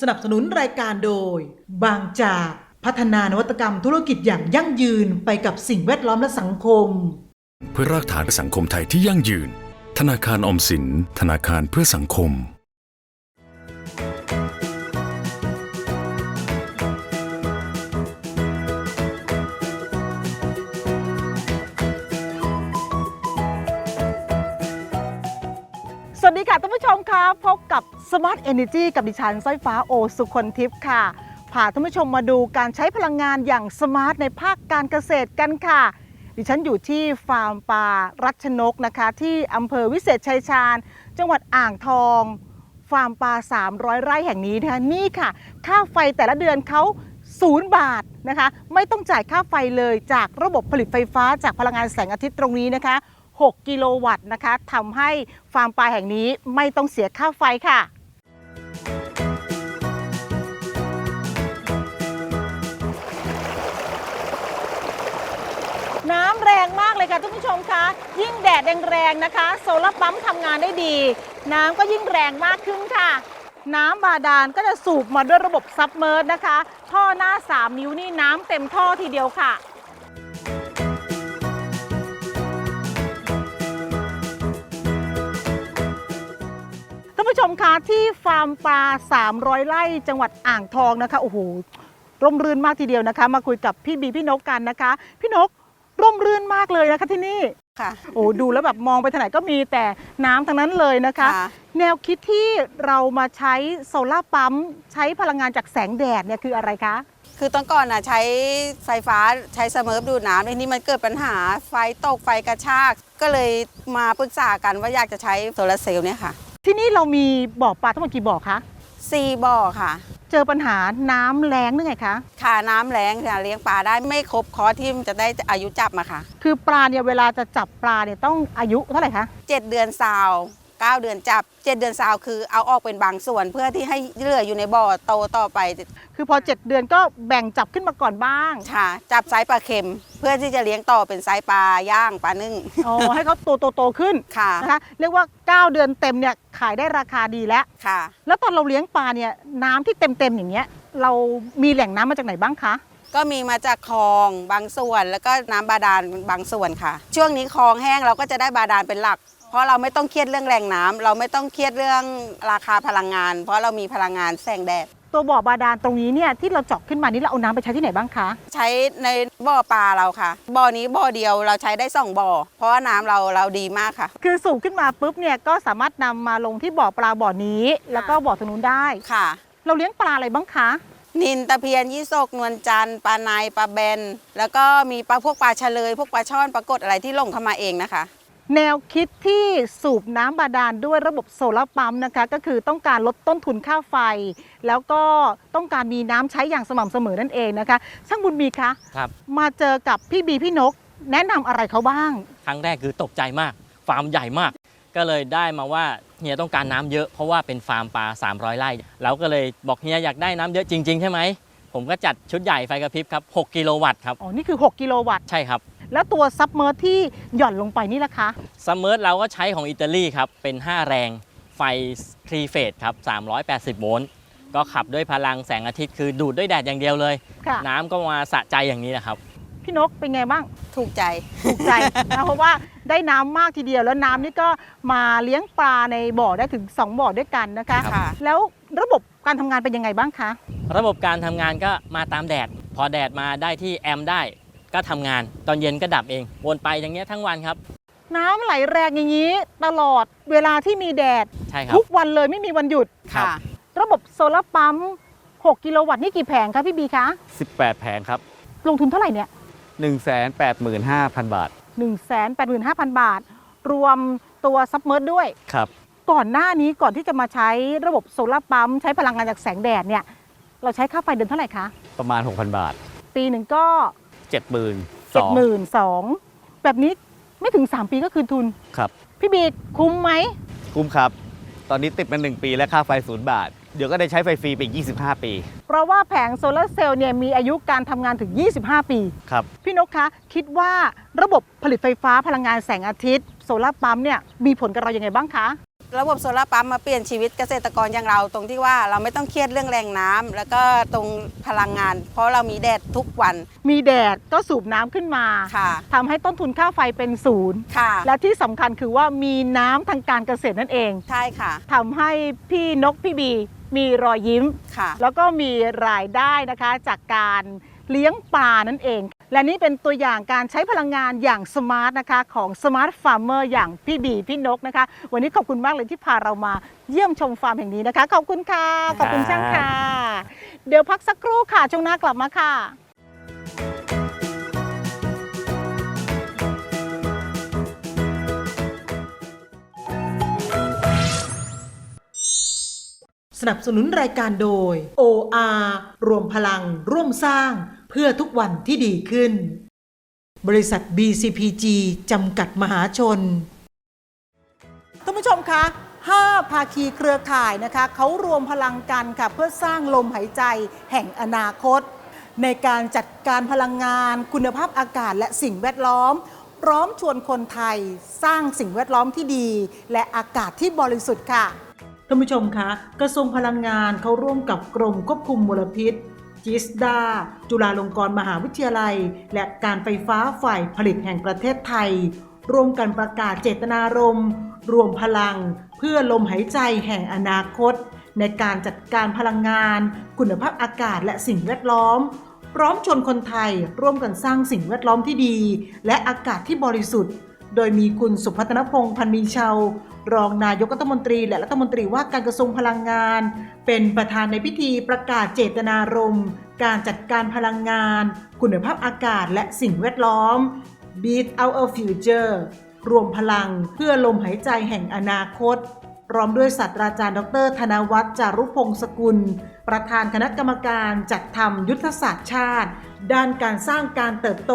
สนับสนุนรายการโดย บางจากพัฒนานวัตกรรมธุรกิจอย่างยั่งยืนไปกับสิ่งแวดล้อมและสังคม เพื่อรากฐานสังคมไทยที่ยั่งยืน ธนาคารออมสิน ธนาคารเพื่อสังคม พบกับ Smart Energy กับดิฉันสร้อยฟ้าโอสุคนทิพย์ค่ะ พาท่านผู้ชมมาดูการใช้พลังงานอย่างสมาร์ทในภาคการเกษตรกันค่ะ ดิฉันอยู่ที่ฟาร์มปลารัชนกนะคะ ที่อำเภอวิเศษชัยชาญ จังหวัดอ่างทอง ฟาร์มปลา 300 ไร่แห่งนี้นะคะนี่ค่ะ ค่าไฟแต่ละเดือนเขาศูนย์บาทนะคะ ไม่ต้องจ่ายค่าไฟเลยจากระบบผลิตไฟฟ้าจากพลังงานแสงอาทิตย์ตรงนี้นะคะ 6 กิโลวัตต์นะคะทำให้ฟาร์มปลาแห่งนี้ไม่ต้องเสียค่าไฟค่ะน้ำแรงมากเลยค่ะท่านผู้ชมคะ ยิ่งแดดแรงๆนะคะ โซลาร์ปั๊มทำงานได้ดี น้ำก็ยิ่งแรงมากขึ้นค่ะ น้ำบาดาลก็จะสูบมาด้วยระบบซับเมอร์นะคะ ท่อหน้า 3 นิ้วนี่น้ำเต็มท่อทีเดียวค่ะ ผู้ชมคะที่ฟาร์มปลา 300 ไร่จังหวัดอ่างทองนะคะโอ้โหร่มรื่นมากทีเดียวนะคะ มาคุยกับพี่บีพี่นกกันนะคะ พี่นกร่มรื่นมากเลยนะคะที่นี่ค่ะโอ้ดูแล้วแบบมองไปทางไหนก็มีแต่น้ำทั้งนั้นเลยนะคะค่ะแนวคิดที่เรามาใช้โซลาร์ปั๊มใช้พลังงานจากแสงแดดเนี่ยคืออะไรคะ คือตอนก่อนน่ะใช้ไฟฟ้าใช้สเมิร์ฟดูดน้ำทีนี้มันเกิดปัญหาไฟตกไฟกระชาก ก็เลยมาปรึกษากันว่าอยากจะใช้โซลาร์เซลล์เนี่ยค่ะ ที่นี่เรามีบ่อปลาทั้งหมดกี่บ่อคะซีบ่อค่ะ เจอปัญหาน้ำแรงนึกไงคะ ค่ะน้ำแรงค่ะเลี้ยงปลาได้ไม่ครบคอร์สที่จะได้อายุจับมาค่ะคือปลาเนี่ยเวลาจะจับปลาเนี่ยต้องอายุเท่าไหร่คะ7เดือนซาว 9 เดือนจับ 7 เดือนซาวคือเอาออกเป็นบางส่วนเพื่อที่ให้เหลืออยู่ในบ่อโตต่อไปคือพอ 7 เดือนก็แบ่งจับขึ้นมาก่อนบ้างค่ะจับไซส์ปลาเค็ม เพื่อที่จะเลี้ยงต่อเป็นไซส์ปลาย่างปลานึ่งอ๋อให้เขาโตโตโตขึ้นค่ะนะคะเรียกว่า 9 เดือนเต็มเนี่ยขายได้ราคาดีแล้วค่ะ แล้วตอนเราเลี้ยงปลาเนี่ยน้ำที่เต็มเต็มๆอย่างเงี้ยเรามีแหล่งน้ำมาจากไหนบ้างคะก็มีมาจากคลองบางส่วนแล้วก็น้ำบาดาลบางส่วนค่ะ ช่วงนี้คลองแห้งเราก็จะได้บาดาลเป็นหลัก เพราะเราไม่ต้องเครียดเรื่องแรงน้ำเราไม่ต้องเครียดเรื่องราคาพลังงาน เพราะเรามีพลังงานแสงแดดตัวบ่อบาดาลตรงนี้เนี่ยที่เราเจาะขึ้นมานี่เราเอาน้ำไปใช้ที่ไหนบ้างคะ ใช้ในบ่อปลาเราค่ะ บ่อนี้บ่อเดียวเราใช้ได้สองบ่อ เพราะว่าน้ำเราเราดีมากค่ะ คือสูบขึ้นมาปุ๊บเนี่ยก็สามารถนำมาลงที่บ่อปลาบ่อนี้ แล้วก็บ่อตรงนู้นได้ค่ะ เราเลี้ยงปลาอะไรบ้างคะ นินตะเพียนยี่สกนวลจันทร์ปลาในปลาแบนแล้วก็มีปลาพวกปลาเฉลย พวกปลาช่อนปลากดอะไรที่ลงเข้ามาเองนะคะ แนวคิดที่สูบน้ำบาดาลด้วยระบบโซลาร์ปั๊มนะคะ ก็คือต้องการลดต้นทุนค่าไฟ แล้วก็ต้องการมีน้ำใช้อย่างสม่ำเสมอนั่นเองนะคะ ช่างบุญมีคะครับ มาเจอกับพี่บีพี่นก แนะนำอะไรเขาบ้าง ครั้งแรกคือตกใจมาก ฟาร์มใหญ่มาก ก็เลยได้มาว่าเฮียต้องการน้ำเยอะเพราะว่าเป็นฟาร์มปลา 300 ไร่เราก็เลยบอกเฮียอยากได้น้ำเยอะจริง ๆ ใช่ไหม ผมก็จัดชุดใหญ่ไฟกระพริบครับ 6 กิโลวัตต์ครับ อ๋อ นี่คือ 6 กิโลวัตต์ ใช่ครับ แล้วตัวซับเมอร์ที่หย่อนลงไปนี่ล่ะคะซัมเมอร์เราก็ใช้ของอิตาลีครับ เป็น 5 แรงไฟทรีเฟสครับ 380 โวลต์ก็ขับด้วยพลังแสงอาทิตย์คือดูดด้วยแดดอย่างเดียวเลย ค่ะน้ำก็มาสะใจอย่างนี้นะครับ พี่นกเป็นไงบ้าง ถูกใจ ถูกใจ นะเพราะว่าได้น้ำมากทีเดียวแล้วน้ำนี่ก็มาเลี้ยงปลาในบ่อได้ถึง 2 บ่อด้วยกันนะคะค่ะแล้วระบบการทำงานเป็นยังไงบ้างคะ ระบบการทำงานก็มาตามแดด พอแดดมาได้ที่แอมป์ได้ ก็ทำงาน ตอนเย็นก็ดับเองวนไปอย่างเงี้ยทั้งวันครับ น้ำไหลแรงอย่างนี้ ตลอดเวลาที่มีแดด ใช่ครับ ทุกวันเลยไม่มีวันหยุด ครับค่ะระบบโซลาร์ปั๊ม 6 กิโลวัตต์นี่กี่แผงคะพี่บีคะ 18 แผงครับ ลงทุนเท่าไหร่เนี่ย 185,000 บาท 185,000 บาท รวมตัวซับเมอร์ด้วย ครับ ก่อนหน้านี้ก่อนที่จะมาใช้ระบบโซลาร์ปั๊ม ใช้พลังงานจากแสงแดดเนี่ย เราใช้ค่าไฟเดือนเท่าไหร่คะ ประมาณ 6,000 บาท ปีหนึ่งก็ 72,000 72,000แบบนี้ไม่ถึง 3 ปีก็คืนทุน ครับ พี่บีคุ้มไหม คุ้มครับ ตอนนี้ติดมา1ปีและค่าไฟ0บาท เดี๋ยวก็ได้ใช้ไฟฟรีไปอีก25 ปี เพราะว่าแผงโซลาร์เซลล์เนี่ยมีอายุการทำงานถึง 25 ปี ครับ พี่นกคะ คิดว่าระบบผลิตไฟฟ้าพลังงานแสงอาทิตย์ โซลาร์ปั๊มเนี่ยมีผลกับเรายังไงบ้างคะ ระบบโซลาร์ปั๊มมาเปลี่ยนชีวิตเกษตรกรอย่างเรา ตรงที่ว่าเราไม่ต้องเครียดเรื่องแรงน้ำแล้วก็ตรงพลังงาน เพราะเรามีแดดทุกวัน มีแดดก็สูบน้ำขึ้นมาค่ะทำให้ต้นทุนค่าไฟเป็นศูนย์ค่ะ และที่สำคัญคือว่ามีน้ำทางการเกษตรนั่นเอง ใช่ค่ะทำให้พี่นกพี่บี มีรอยยิ้มค่ะ แล้วก็มีรายได้นะคะจากการ เลี้ยงปลานั่นเอง และนี่เป็นตัวอย่างการใช้พลังงานอย่างสมาร์ทนะคะ ของสมาร์ทฟาร์มเมอร์อย่างพี่บีพี่นกนะคะ วันนี้ขอบคุณมากเลยที่พาเรามาเยี่ยมชมฟาร์มแห่งนี้นะคะ ขอบคุณค่ะ ขอบคุณช่างค่ะ เดี๋ยวพักสักครู่ค่ะ ช่วงหน้ากลับมาค่ะสนับสนุนรายการโดย OR รวมพลังร่วมสร้าง เพื่อทุกวันที่ดีขึ้น บริษัท BCPG จำกัดมหาชนท่านผู้ชมคะ5ภาคีเครือข่ายนะคะเขารวมพลังกันค่ะเพื่อสร้างลมหายใจแห่งอนาคต ในการจัดการพลังงาน คุณภาพอากาศและสิ่งแวดล้อม พร้อมชวนคนไทยสร้างสิ่งแวดล้อมที่ดี และอากาศที่บริสุทธิ์ค่ะท่านผู้ชมคะ กระทรวงพลังงานเขาร่วมกับกรมควบคุมมลพิษ จิสดา จุฬาลงกรณ์มหาวิทยาลัย และการไฟฟ้าฝ่ายผลิตแห่งประเทศไทย ร่วมกันประกาศเจตนารมณ์รวมพลัง เพื่อลมหายใจแห่งอนาคต ในการจัดการพลังงาน คุณภาพอากาศและสิ่งแวดล้อม พร้อมชวนคนไทยร่วมกันสร้างสิ่งแวดล้อมที่ดี และอากาศที่บริสุทธิ์ โดยมีคุณสุพัฒนพงษ์พันมีชาวรองนายกรัฐมนตรี และรัฐมนตรีว่าการกระทรวงพลังงาน เป็นประธานในพิธีประกาศเจตนารมณ์การจัดการพลังงาน คุณภาพอากาศและสิ่งแวดล้อม Beat Our Future รวมพลังเพื่อลมหายใจแห่งอนาคตพร้อมด้วยศาสตราจารย์ ดร ธนวัฒน์จารุพงศกุล ประธานคณะกรรมการจัดทำยุทธศาสตร์ชาติ ด้านการสร้างการเติบโต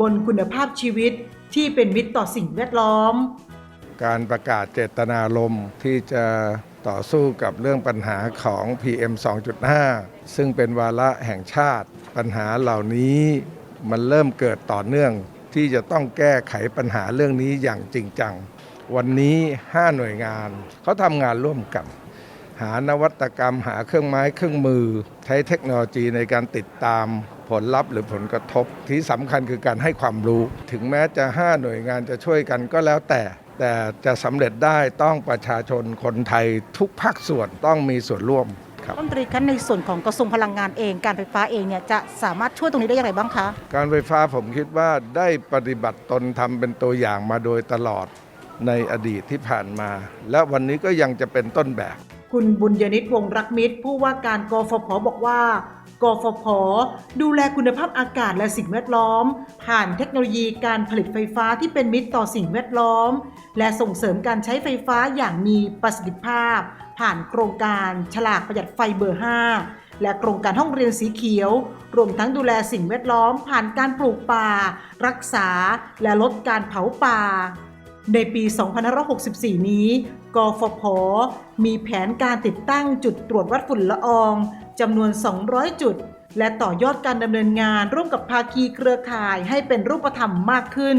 บนคุณภาพชีวิต ที่เป็นมิตรต่อสิ่งแวดล้อม การประกาศเจตนารมณ์ที่จะต่อสู้กับเรื่องปัญหาของ PM 2.5 ซึ่งเป็นวาระแห่งชาติ ปัญหาเหล่านี้มันเริ่มเกิดต่อเนื่องที่จะต้องแก้ไขปัญหาเรื่องนี้อย่างจริงจัง วันนี้ 5 หน่วยงานเขาทำงานร่วมกัน หานวัตกรรมหาเครื่องไม้เครื่องมือ ใช้เทคโนโลยีในการติดตาม ผลลัพธ์หรือผลกระทบที่สำคัญคือการให้ความรู้ ถึงแม้จะ 5 หน่วยงานจะช่วยกันก็แล้วแต่ แต่จะสำเร็จได้ต้องประชาชนคนไทยทุกภาคส่วนต้องมีส่วนร่วมครับรัฐมนตรีคะในส่วนของกระทรวงพลังงานเอง การไฟฟ้าเองเนี่ยจะสามารถช่วยตรงนี้ได้อย่างไรบ้างคะ การไฟฟ้าผมคิดว่าได้ปฏิบัติตนทำเป็นตัวอย่างมาโดยตลอดในอดีตที่ผ่านมา และวันนี้ก็ยังจะเป็นต้นแบบ คุณบุญยนิตวงรักมิตร ผู้ว่าการกฟผบอกว่ากฟผ ดูแลคุณภาพอากาศและสิ่งแวดล้อม ผ่านเทคโนโลยีการผลิตไฟฟ้าที่เป็นมิตรต่อสิ่งแวดล้อม และส่งเสริมการใช้ไฟฟ้าอย่างมีประสิทธิภาพ ผ่านโครงการฉลากประหยัดไฟเบอร์ 5 และโครงการห้องเรียนสีเขียว รวมทั้งดูแลสิ่งแวดล้อม ผ่านการปลูกป่า รักษา และลดการเผาป่า ในปี 2564 นี้ กฟผ มีแผนการติดตั้งจุดตรวจวัดฝุ่นละอองจำนวน 200 จุด และต่อยอดการดำเนินงานร่วมกับภาคีเครือข่ายให้เป็นรูปธรรมมากขึ้น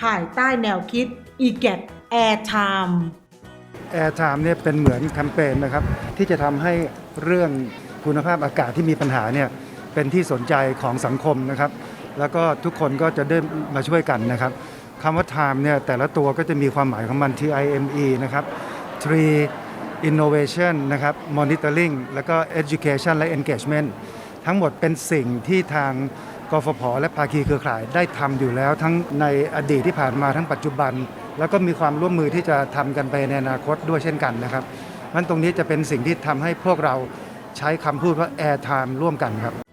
ภายใต้แนวคิด e g a t Airtime Airtime เนี่ยเป็นเหมือนแคมเปญนะครับ ที่จะทำให้เรื่องคุณภาพอากาศที่มีปัญหาเนี่ยเป็นที่สนใจของสังคมนะครับ แล้วก็ทุกคนก็จะได้มาช่วยกันนะครับ คำว่า time เนี่ยแต่ละตัวก็จะมีความหมายของมัน T I M E นะครับ Tree Innovation นะครับ Monitoring แล้วก็ Education และ Engagement ทั้งหมดเป็นสิ่งที่ทางกฟผ และภาคีเครือข่ายได้ทำอยู่แล้วทั้งในอดีตที่ผ่านมาทั้งปัจจุบัน แล้วก็มีความร่วมมือที่จะทำกันไปในอนาคตด้วยเช่นกันนะครับมันตรงนี้จะเป็นสิ่งที่ทำให้พวกเราใช้คำพูดว่า air time ร่วมกันครับ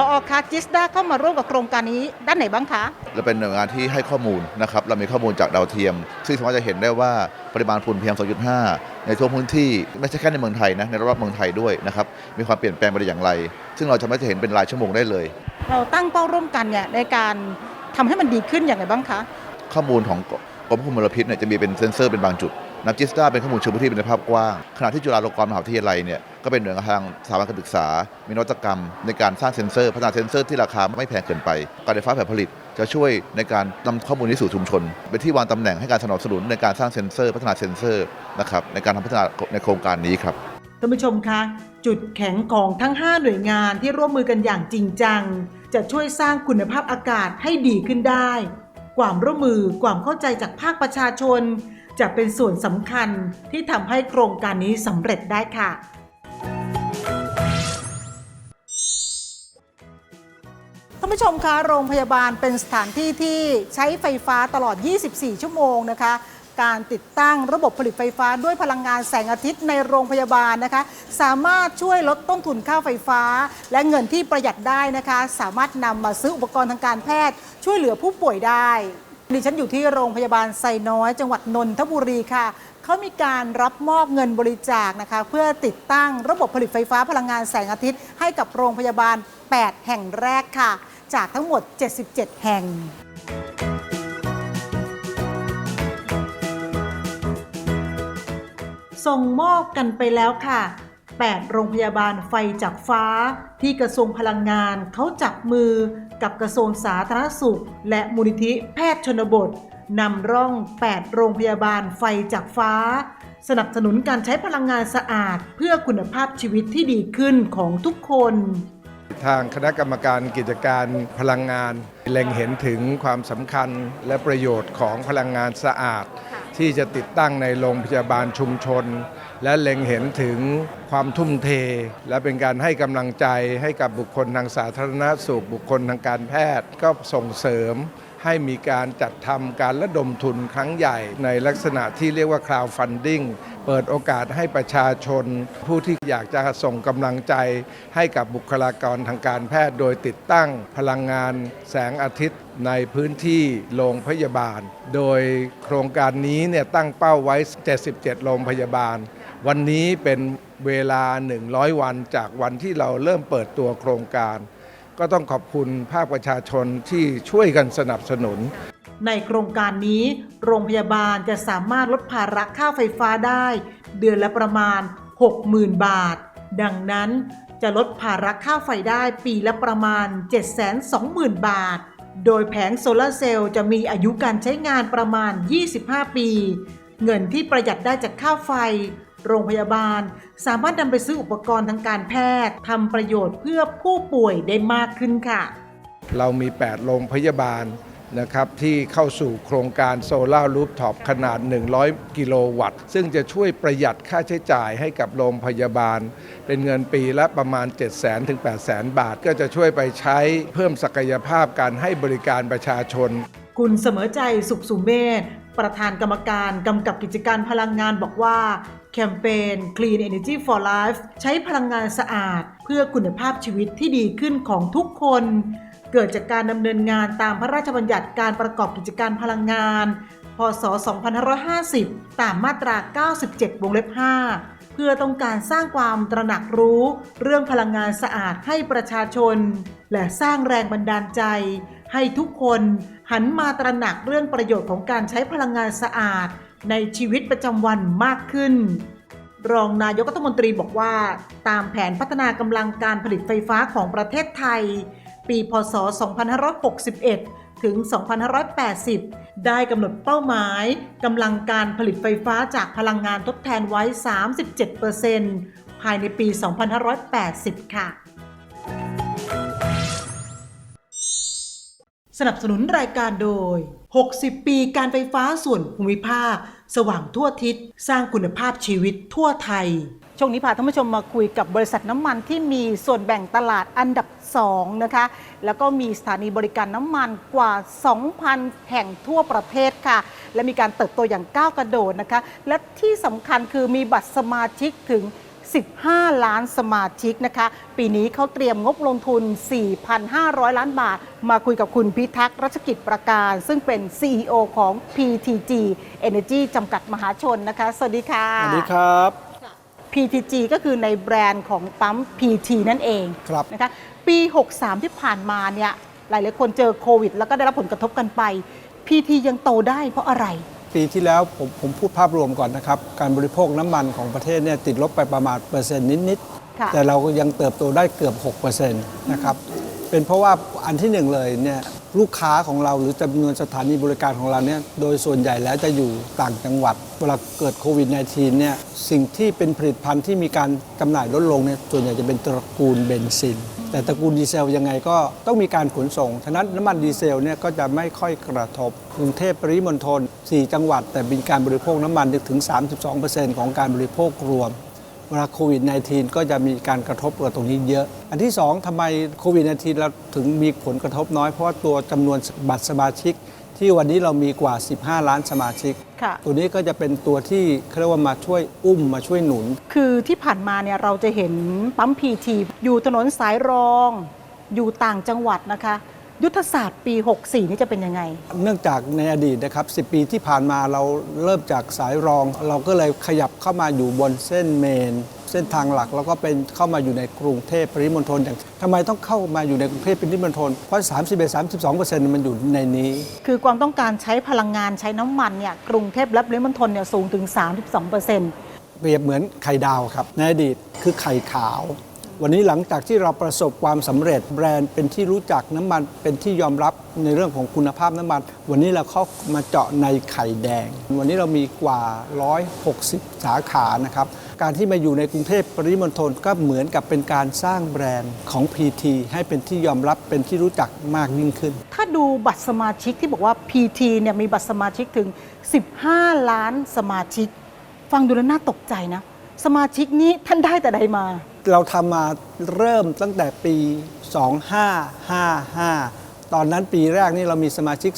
พอคาจิสดาเข้ามาร่วมกับโครงการนี้ด้านไหนบ้างคะเราเป็นหน่วยงานที่ให้ข้อมูลนะครับเรามีข้อมูลจากดาวเทียม ซึ่งสามารถจะเห็นได้ว่าปริมาณฝุ่น PM 2.5 ในทั่วพื้นที่ไม่ใช่แค่ในเมืองไทยนะในรอบๆเมืองไทยด้วยนะครับมีความเปลี่ยนแปลงไปอย่างไร ซึ่งเราจะไม่จะเห็นเป็นรายชั่วโมงได้เลย เราตั้งเป้าร่วมกันเนี่ยในการทำให้มันดีขึ้นอย่างไรบ้างคะข้อมูลของกรมควบคุมมลพิษเนี่ยจะมีเป็นเซ็นเซอร์เป็นบางจุด นับจิสตาเป็นข้อมูลเชิงพื้นที่เป็นภาพกว้าง ขณะที่จุฬาลงกรณ์มหาวิทยาลัยเนี่ยก็เป็นหน่วยงานทางสถาบันการศึกษา มีนวัตกรรม ในการสร้างเซ็นเซอร์ พัฒนาเซ็นเซอร์ที่ราคาไม่แพงเกินไป การไฟฟ้าแบบผลิต จะช่วยในการนำข้อมูลนี้สู่ชุมชน เป็นที่วางตำแหน่งให้การสนับสนุนในการสร้างเซ็นเซอร์ พัฒนาเซ็นเซอร์นะครับในการทำพัฒนาในโครงการนี้ครับท่านผู้ชมคะจุดแข็งของทั้ง 5 หน่วยงานที่ร่วมมือกันอย่างจริงจัง จะช่วยสร้างคุณภาพอากาศให้ดีขึ้นได้ ความร่วมมือความเข้าใจจากภาคประชาชน จะเป็นส่วนสำคัญที่ทำให้โครงการนี้สำเร็จได้ค่ะท่านผู้ชมคะโรงพยาบาลเป็นสถานที่ที่ใช้ไฟฟ้าตลอด 24 ชั่วโมงนะคะการติดตั้งระบบผลิตไฟฟ้าด้วยพลังงานแสงอาทิตย์ในโรงพยาบาลนะคะ สามารถช่วยลดต้นทุนค่าไฟฟ้า และเงินที่ประหยัดได้นะคะ สามารถนำมาซื้ออุปกรณ์ทางการแพทย์ ช่วยเหลือผู้ป่วยได้ ดิฉันอยู่ที่โรงพยาบาลไซน้อย จังหวัดนนทบุรีค่ะ เขามีการรับมอบเงินบริจาคนะคะ เพื่อติดตั้งระบบผลิตไฟฟ้าพลังงานแสงอาทิตย์ ให้กับโรงพยาบาล 8 แห่งแรกค่ะ จากทั้งหมด 77 แห่งส่งมอบกันไปแล้วค่ะ 8 โรงพยาบาลไฟจากฟ้า ที่กระทรวงพลังงานเขาจับมือกับกระทรวงสาธารณสุข และมูลนิธิแพทย์ชนบทนำร่อง 8 โรงพยาบาลไฟจากฟ้า สนับสนุนการใช้พลังงานสะอาด เพื่อคุณภาพชีวิตที่ดีขึ้นของทุกคน ทางคณะกรรมการกิจการพลังงานเล็งเห็นถึงความสำคัญและประโยชน์ของพลังงานสะอาด ที่จะติดตั้งในโรงพยาบาลชุมชน และเล็งเห็นถึงความทุ่มเท และเป็นการให้กำลังใจให้กับบุคคลทางสาธารณสุข บุคคลทางการแพทย์ ก็ส่งเสริมให้มีการจัดทำการระดมทุนครั้งใหญ่ ในลักษณะที่เรียกว่า crowdfunding เปิดโอกาสให้ประชาชน ผู้ที่อยากจะส่งกำลังใจ ให้กับบุคลากรทางการแพทย์ โดยติดตั้งพลังงานแสงอาทิตย์ในพื้นที่โรงพยาบาล โดยโครงการนี้เนี่ยตั้งเป้าไว้ 77 โรงพยาบาล วันนี้เป็นเวลา 100 วันจากวันที่เราเริ่มเปิดตัวโครงการ ก็ต้องขอบคุณภาคประชาชนที่ช่วยกันสนับสนุน ในโครงการนี้ โรงพยาบาลจะสามารถลดภาระค่าไฟฟ้าได้ เดือนละประมาณ 60,000 บาท ดังนั้นจะลดภาระค่าไฟได้ปีละประมาณ 720,000 บาท โดยแผงโซลาร์เซลล์จะมีอายุการใช้งานประมาณ 25 ปี เงินที่ประหยัดได้จากค่าไฟ โรงพยาบาล สามารถนำไปซื้ออุปกรณ์ทางการแพทย์ทำประโยชน์เพื่อผู้ป่วยได้มากขึ้นค่ะ เรามี 8 โรงพยาบาลนะครับที่เข้าสู่โครงการโซลารูฟท็อปขนาด 100 กิโลวัตต์ ซึ่งจะช่วยประหยัดค่าใช้จ่ายให้กับโรงพยาบาล เป็นเงินปีละประมาณ 7 0 0 0 0 0ถึง8 0 0 0 0 บาท ก็จะช่วยไปใช้เพิ่มศักยภาพการให้บริการประชาชน คุณเสมอใจสุขสุเมธประธานกรรมการกำกับกิจการพลังงานบอกว่า แคมเปญ Clean Energy for Life ใช้พลังงานสะอาด เพื่อคุณภาพชีวิตที่ดีขึ้นของทุกคน เกิดจากการดำเนินงานตามพระราชบัญญัติการประกอบกิจการพลังงาน พศ 2550 ตามมาตรา 97 วงเล็บ 5 เพื่อต้องการสร้างความตระหนักรู้ เรื่องพลังงานสะอาดให้ประชาชน และสร้างแรงบันดาลใจ ให้ทุกคนหันมาตระหนักเรื่องประโยชน์ของการใช้พลังงานสะอาด ในชีวิตประจำวันมากขึ้น รองนายกรัฐมนตรีบอกว่า ตามแผนพัฒนากำลังการผลิตไฟฟ้าของประเทศไทย ปี พศ 2561 ถึง 2580 ได้กำหนดเป้าหมายกำลังการผลิตไฟฟ้าจากพลังงานทดแทนไว้ 37%ภายในปี 2580 ค่ะ สนับสนุนรายการโดย 60 ปีการไฟฟ้าส่วนภูมิภาค สว่างทั่วทิศ สร้างคุณภาพชีวิตทั่วไทย ช่วงนี้พาท่านผู้ชมมาคุยกับบริษัทน้ำมันที่มีส่วนแบ่งตลาดอันดับ 2 นะคะ แล้วก็มีสถานีบริการน้ำมันกว่า 2,000 แห่งทั่วประเทศค่ะ และมีการเติบโตอย่างก้าวกระโดดนะคะ และที่สำคัญคือมีบัตรสมาชิกถึง 15 ล้านสมาชิกนะคะ ปีนี้เขาเตรียมงบลงทุน 4,500 ล้านบาท มาคุยกับคุณพิทักษ์รัชกิจประการ ซึ่งเป็น CEO ของ PTG Energy จำกัดมหาชนนะคะ สวัสดีค่ะ สวัสดีครับ PTG ก็คือในแบรนด์ของปั๊ม PT นั่นเองครับนะคะปี 63 ที่ผ่านมาเนี่ยหลายๆคนเจอโควิด แล้วก็ได้รับผลกระทบกันไป PT ยังโตได้เพราะอะไร ปีที่แล้วผมผมพูดภาพรวมก่อนนะครับ การบริโภคน้ำมันของประเทศเนี่ยติดลบไปประมาณเปอร์เซ็นต์นิดค่ะๆแต่เราก็ยังเติบโตได้เกือบ 6%นะครับ เป็นเพราะว่าอันที่หนึ่งเลยเนี่ยลูกค้าของเราหรือจำนวนสถานีบริการของเราเนี่ยโดยส่วนใหญ่แล้วจะอยู่ต่างจังหวัด เวลาเกิดโควิด -19 เนี่ยสิ่งที่เป็นผลิตภัณฑ์ที่มีการจำหน่ายลดลงเนี่ยส่วนใหญ่จะเป็นตระกูลเบนซิน แต่ตระกูลดีเซลยังไงก็ต้องมีการขนส่ง ฉะนั้นน้ำมันดีเซลเนี่ยก็จะไม่ค่อยกระทบ กรุงเทพปริมณฑล4 จังหวัด แต่มีการบริโภคน้ำมันถึง 32%ของการบริโภครวมเวลาโควิด -19 ก็จะมีการกระทบกับตรงนี้เยอะ อันที่ 2ทำไมโควิด -19 เราถึงมีผลกระทบน้อย เพราะว่าตัวจำนวนบัตรสมาชิก ที่วันนี้เรามีกว่า 15 ล้านสมาชิก ค่ะ ตัวนี้ก็จะเป็นตัวที่เขาเรียกว่ามาช่วยอุ้มมาช่วยหนุน คือที่ผ่านมาเนี่ยเราจะเห็นปั๊มพีทีอยู่ถนนสายรอง อยู่ต่างจังหวัดนะคะ ยุทธศาสตร์ปี 64 นี่จะเป็นยังไง เนื่องจากในอดีตนะครับ 10 ปีที่ผ่านมาเราเริ่มจากสายรอง เราก็เลยขยับเข้ามาอยู่บนเส้นเมน เส้นทางหลักแล้วก็เป็นเข้ามาอยู่ในกรุงเทพปริมณฑลอย่างทำไมต้องเข้ามาอยู่ในกรุงเทพปริมณฑลเพราะ 31-32%มันอยู่ในนี้ คือความต้องการใช้พลังงานใช้น้ำมันเนี่ยกรุงเทพและปริมณฑลเนี่ยสูงถึง 32%เปรียบเหมือนไข่ดาวครับในอดีตคือไข่ขาว วันนี้หลังจากที่เราประสบความสำเร็จแบรนด์เป็นที่รู้จักน้ำมันเป็นที่ยอมรับในเรื่องของคุณภาพน้ำมัน วันนี้เราเข้ามาเจาะในไข่แดง วันนี้เรามีกว่า 160 สาขานะครับ การที่มาอยู่ในกรุงเทพปริมณฑลก็เหมือนกับเป็นการสร้างแบรนด์ของ PT ให้เป็นที่ยอมรับเป็นที่รู้จักมากยิ่งขึ้น ถ้าดูบัตรสมาชิกที่บอกว่า PT เนี่ยมีบัตรสมาชิกถึง 15 ล้านสมาชิก ฟังดูแล้วน่าตกใจนะ สมาชิกนี้ท่านได้แต่ใดมา เราทำมาเริ่มตั้งแต่ปี 2555 ตอนนั้นปีแรกนี่เรามีสมาชิก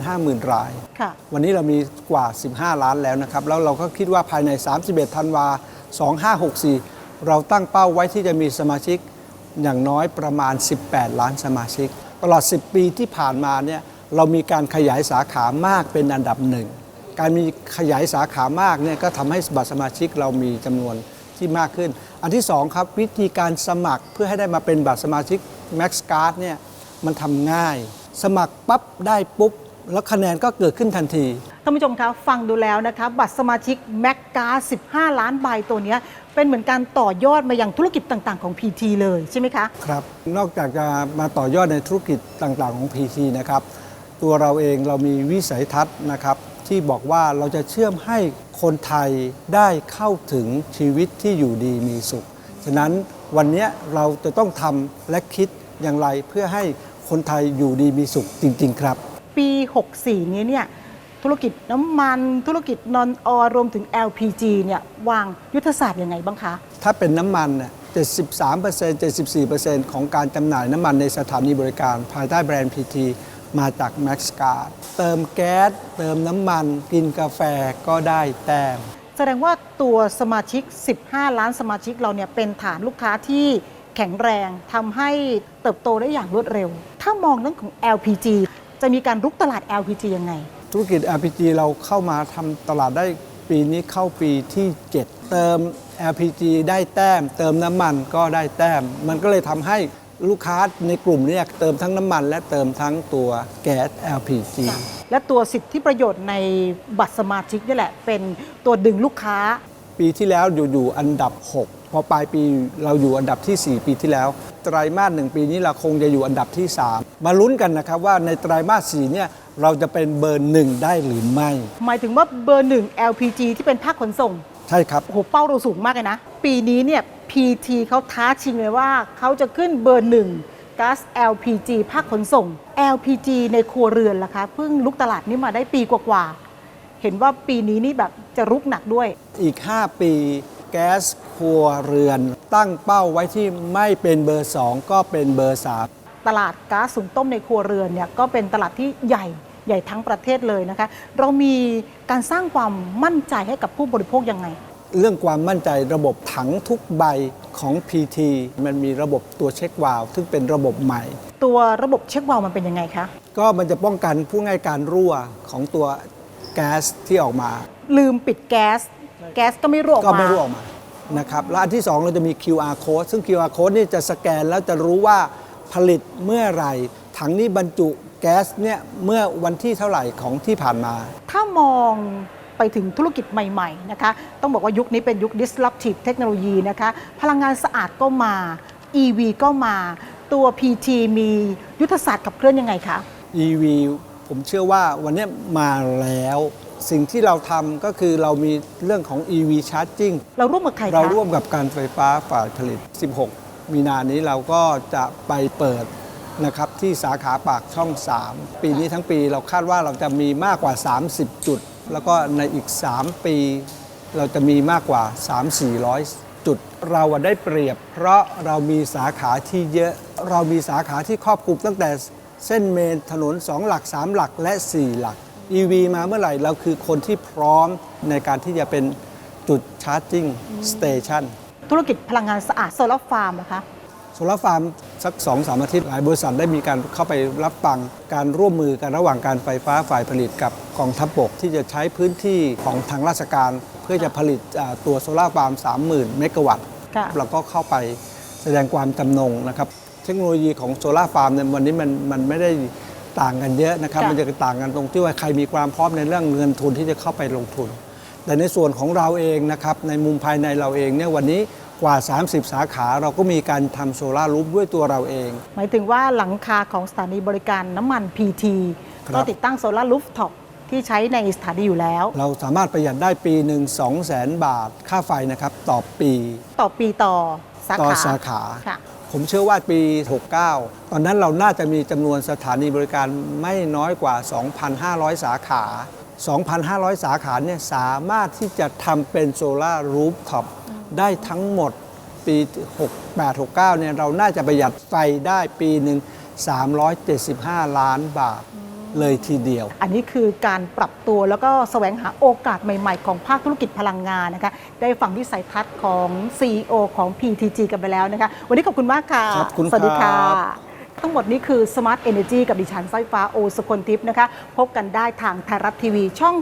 350,000 ราย ค่ะ วันนี้เรามีกว่า 15 ล้านแล้วนะครับ แล้วเราก็คิดว่าภายใน 31 ธันวา 2564 เราตั้งเป้าไว้ที่จะมีสมาชิกอย่างน้อยประมาณ 18 ล้านสมาชิก ตลอด 10 ปีที่ผ่านมาเนี่ยเรามีการขยายสาขามากเป็นอันดับหนึ่ง การมีขยายสาขามากเนี่ยก็ทำให้บัตรสมาชิกเรามีจำนวน ที่มากขึ้น อันที่ 2 ครับวิธีการสมัครเพื่อให้ได้มาเป็นบัตรสมาชิก Max Card เนี่ยมันทำง่าย สมัครปั๊บได้ปุ๊บ แล้วคะแนนก็เกิดขึ้นทันที ท่านผู้ชมคะฟังดูแล้วนะคะ บัตรสมาชิกแมกกา15 ล้านใบตัวเนี้ยเป็นเหมือนการต่อยอดมาอย่างธุรกิจต่าง ๆ ของ PT เลยใช่ไหมคะ ครับ นอกจากจะมาต่อยอดในธุรกิจต่างๆของ PT นะครับ ตัวเราเองเรามีวิสัยทัศน์นะครับที่บอกว่าเราจะเชื่อมให้ คนไทยได้เข้าถึงชีวิตที่อยู่ดีมีสุข ฉะนั้นวันนี้เราจะต้องทำและคิดอย่างไรเพื่อให้คนไทยอยู่ดีมีสุขจริง ๆ ครับ ปี 64 นี้เนี่ยธุรกิจน้ำมันธุรกิจนอนออรวมถึง LPG เนี่ยวางยุทธศาสตร์ยังไงบ้างคะ ถ้าเป็นน้ำมันเนี่ย73% 74%ของการจำหน่ายน้ำมันในสถานีบริการภายใต้แบรนด์ PT มาจาก Max Card เติมแก๊ส เติมน้ำมันกินกาแฟก็ได้แต้ม แสดงว่าตัวสมาชิก 15 ล้านสมาชิกเราเนี่ยเป็นฐานลูกค้าที่แข็งแรงทำให้เติบโตได้อย่างรวดเร็ว ถ้ามองเรื่องของ LPG จะมีการรุกตลาด LPG ยังไง ธุรกิจ LPG เราเข้ามาทำตลาดได้ปีนี้เข้าปีที่ 7 เติม LPG ได้แต้ม เติมน้ำมันก็ได้แต้ม มันก็เลยทำให้ ลูกค้าในกลุ่มเนี้เติมทั้งน้ำมัน และเติมทั้งตัวแก๊ส LPG และตัวสิทธิประโยชน์ในบัตรสมาชิกนี่แหละ เป็นตัวดึงลูกค้า ปีที่แล้วอยู่อยู่อันดับ 6 พอปลายปีเราอยู่อันดับที่ 4 ปีที่แล้ว ไตรมาสหนึ่งปีนี้เราคงจะอยู่อันดับที่ 3 มาลุ้นกันนะครับว่าในไตรมาส4เนี่ยเราจะเป็นเบอร์หนึ่งได้หรือไม่ หมายถึงว่าเบอร์หนึ่ง LPG ที่เป็นภาคขนส่ง ใช่ครับโอ้โหเป้าเราสูงมากเลยนะ ปีนี้เนี่ย PT เขาท้าชิงเลยว่าเขาจะขึ้นเบอร์หนึ่งก๊าซ LPG ภาคขนส่ง LPG ในครัวเรือนล่ะคะเพิ่งลุกตลาดนี้มาได้ปีกว่าๆเห็นว่าปีนี้นี่แบบจะรุกหนักด้วย อีก 5 ปีแก๊สครัวเรือน ตั้งเป้าไว้ที่ไม่เป็นเบอร์ 2 ก็เป็นเบอร์3ตลาดก๊าซสูงต้มในครัวเรือนเนี่ยก็เป็นตลาดที่ใหญ่ใหญ่ทั้งประเทศเลยนะคะ เรามีการสร้างความมั่นใจให้กับผู้บริโภคยังไง เรื่องความมั่นใจระบบถังทุกใบของ PT มันมีระบบตัวเช็ควาล์วซึ่งเป็นระบบใหม่ ตัวระบบเช็ควาล์วมันเป็นยังไงคะ ก็มันจะป้องกันผู้ง่ายการรั่วของตัวแก๊สที่ออกมา ลืมปิดแก๊ส แก๊สก็ไม่รั่วออกก็มาไม่รั่วออกมานะครับแล้วอันที่ 2 เราจะมี QR code ซึ่ง QR code นี่จะสแกนแล้วจะรู้ว่าผลิตเมื่อไหร่ ถังนี้บรรจุแก๊สเนี่ยเมื่อวันที่เท่าไหร่ของที่ผ่านมา ถ้ามอง ไปถึงธุรกิจใหม่ๆนะคะต้องบอกว่ายุคนี้เป็นยุค disruptive เทคโนโลยีนะคะพลังงานสะอาดก็มา EV ก็มาตัว PT มียุทธศาสตร์ขับเคลื่อนยังไงคะ EV ผมเชื่อว่าวันเนี้ยมาแล้ว สิ่งที่เราทำก็คือเรามีเรื่องของ EV Charging เราร่วมกับใครคะเราร่วมกับการไฟฟ้าฝ่ายผลิต 16 มีนานี้เราก็จะไปเปิดนะครับที่สาขาปากช่อง 3 ปีนี้ทั้งปีเราคาดว่าเราจะมีมากกว่า 30 จุด แล้วก็ในอีก 3 ปี เราจะมีมากกว่า 3-400 จุด เราอะได้เปรียบ เพราะเรามีสาขาที่เยอะ เรามีสาขาที่ครอบคลุมตั้งแต่เส้นเมนถนน 2 หลัก 3 หลักและ 4 หลัก EV มาเมื่อไหร่ เราคือคนที่พร้อมในการที่จะเป็นจุดชาร์จิ่งสเตชันธุรกิจพลังงานสะอาดโซลาร์ฟาร์มนะคะ โซลาร์ฟาร์มสัก2อสามอาทิตย์หลายบริษัทได้มีการเข้าไปรับฟังการร่วมมือกันระหว่างการไฟฟ้าฝ่ายผลิตกับกองทัพบกที่จะใช้พื้นที่ของทางราชการ เพื่อจะผลิตอ่าตัวโซลาร์ฟาร์ม 30,000 เมกะวัตต์ค่ะเราก็เข้าไปแสดงความจำนงนะครับ เทคโนโลยีของโซลาร์ฟาร์มเนี่ยวันนี้มันมันไม่ได้ต่างกันเยอะนะครับค่ะมันจะต่างกันตรงที่ว่าใครมีความพร้อมในเรื่องเงินทุนที่จะเข้าไปลงทุน แต่ในส่วนของเราเองนะครับในมุมภายในเราเองเนี่ยวันนี้ กว่า 30 สาขาเราก็มีการทำโซลาร์รูฟด้วยตัวเราเอง หมายถึงว่าหลังคาของสถานีบริการน้ำมัน PT ครับก็ติดตั้งโซลาร์รูฟท็อปที่ใช้ในสถานีอยู่แล้ว เราสามารถประหยัดได้ปีหนึ่ง2 0 0แสนบาทค่าไฟนะครับ ต่อปี ต่อปีต่อสาต่อขาสาขาค่ะผมเชื่อว่าปี 69 ตอนนั้นเราน่าจะมีจำนวนสถานีบริการไม่น้อยกว่า 2,500 สาขา 2,500 สาขาเนี่ยสามารถที่จะทำเป็นโซลาร์รูฟท็อป ได้ทั้งหมดปี 68 69 เนี่ยเราน่าจะประหยัดไฟได้ปีหนึ่ง375 ล้านบาทเลยทีเดียว อันนี้คือการปรับตัวแล้วก็แสวงหาโอกาสใหม่ ๆ ของภาคธุรกิจพลังงานนะคะ ได้ฟังวิสัยทัศน์ของ CEO ของ PTG กันไปแล้วนะคะ วันนี้ขอบคุณมากค่ะขอบคุณสวัสดีค่ะครับทั้งหมดนี้คือ Smart Energy กับดิฉันสร้อยฟ้าโอสกลทิพย์นะคะ พบกันได้ทางไทยรัฐทีวีช่อง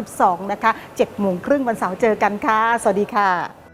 32 นะคะ7โมงครึ่งวันเสาร์เจอกันค่ะ สวัสดีค่ะ